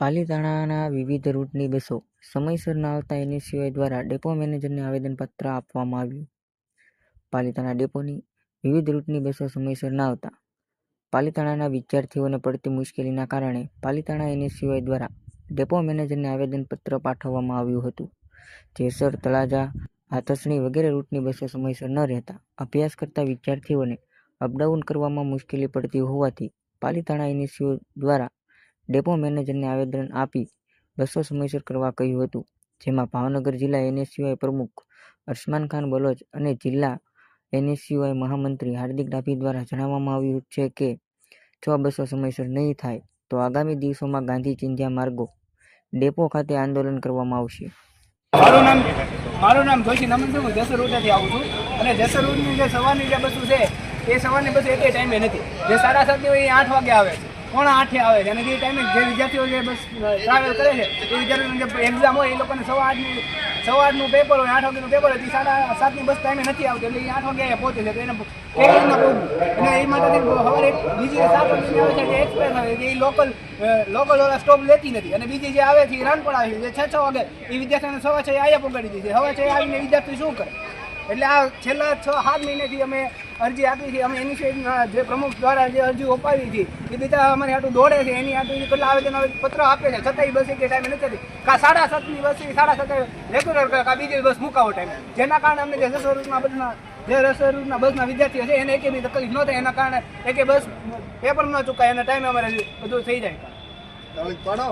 પાલિતાણાના વિવિધ રૂટની બસો સમયસર ન આવતા એનએસયુઆઈ દ્વારા ડેપો મેનેજરને આવેદનપત્ર આપવામાં આવ્યું. પાલિતાણા ડેપોની વિવિધ રૂટની બસો સમયસર ન આવતા પાલિતાણાના વિદ્યાર્થીઓને પડતી મુશ્કેલીના કારણે પાલિતાણા એનએસયુઆઈ દ્વારા ડેપો મેનેજરને આવેદનપત્ર પાઠવવામાં આવ્યું હતું જેસર તળાજા, હાથસણી વગેરે રૂટની બસો સમયસર ન રહેતા અભ્યાસ કરતા વિદ્યાર્થીઓને અપડાઉન કરવામાં મુશ્કેલી પડતી હોવાથી પાલિતાણા એનએસયુ દ્વારા ડેપો મેનેજરને આવેદન આપી બસો સમયસર કરવા કહ્યું હતું, જેમાં ભાવનગર જિલ્લા એનએસયુઆઈ પ્રમુખ અરસમાન ખાન બલોચ અને જિલ્લા એનએસયુઆઈ મહામંત્રી હાર્દિક ડાભી દ્વારા જણાવવામાં આવ્યું છે કે, જો બસો સમયસર નહીં થાય, તો આગામી દિવસોમાં ગાંધી ચિંધ્યા માર્ગો ડેપો ખાતે આંદોલન કરવામાં આવશે. મારું નામ મારું નામ જોશી નમન છું, હું જેસર આવું છું. અને જેસર જે સવારની જે બસો છે, એ સવારની બસ એકે ટાઈમે નથી. જે સાડા સાતની હોય એ આઠ વાગે આવે છે. પોણા આઠે આવે છે? અને જે ટાઈમે જે વિદ્યાર્થીઓ જે બસ ટ્રાવેલ કરે છે, એ વિદ્યાર્થીઓની જે એક્ઝામ હોય, એ લોકોને સવા આઠની સવા આઠનું પેપર હોય, આઠ વાગ્યાનું પેપર હોય, તે સાડા સાતની બસ ટાઈમે નથી આવતી, એટલે એ આઠ વાગે અહીંયા પહોંચે છે, તો એને કેવી રીતના પહોંચવું અને એ માટે સવારે બીજી સાત વાગ્યાની આવે છે એક્સપ્રેસ આવે છે, એ લોકલ લોકલ ઓલા સ્ટોપ લેતી નથી. અને બીજી જે આવે છે એ રાનપણ આવે છે, જે છ છ વાગે એ વિદ્યાર્થીઓને સવા છ પહોંચાડી પકડી દીધી હવે છે આવીને વિદ્યાર્થી શું કરે? એટલે આ છેલ્લા છ સાત મહિનેથી અમે અરજી આપી છે. અમે ઇનિશિયેટિવના જે પ્રમુખ દ્વારા જે અરજી અપાવી હતી, એ બધા અમારી આટલું દોડે છે. એની આટલું કેટલા આવેદન પત્ર આપે છે. છતાંય બસ એક ટાઈમે નથી થતી. કા સાડા સાતની બસ સાડા સાતે રેગ્યુલર કા બીજી બસ મુકાવો ટાઈમે જેના કારણે અમને જે રસો રૂટના બસના, જે રસો બસના વિદ્યાર્થીઓ છે, એને એક બી તકલીફ ન થાય. એના કારણે એકે બસ પેપર ન ચૂકાય. એના ટાઈમે અમારે બધું થઈ જાય. પાડો.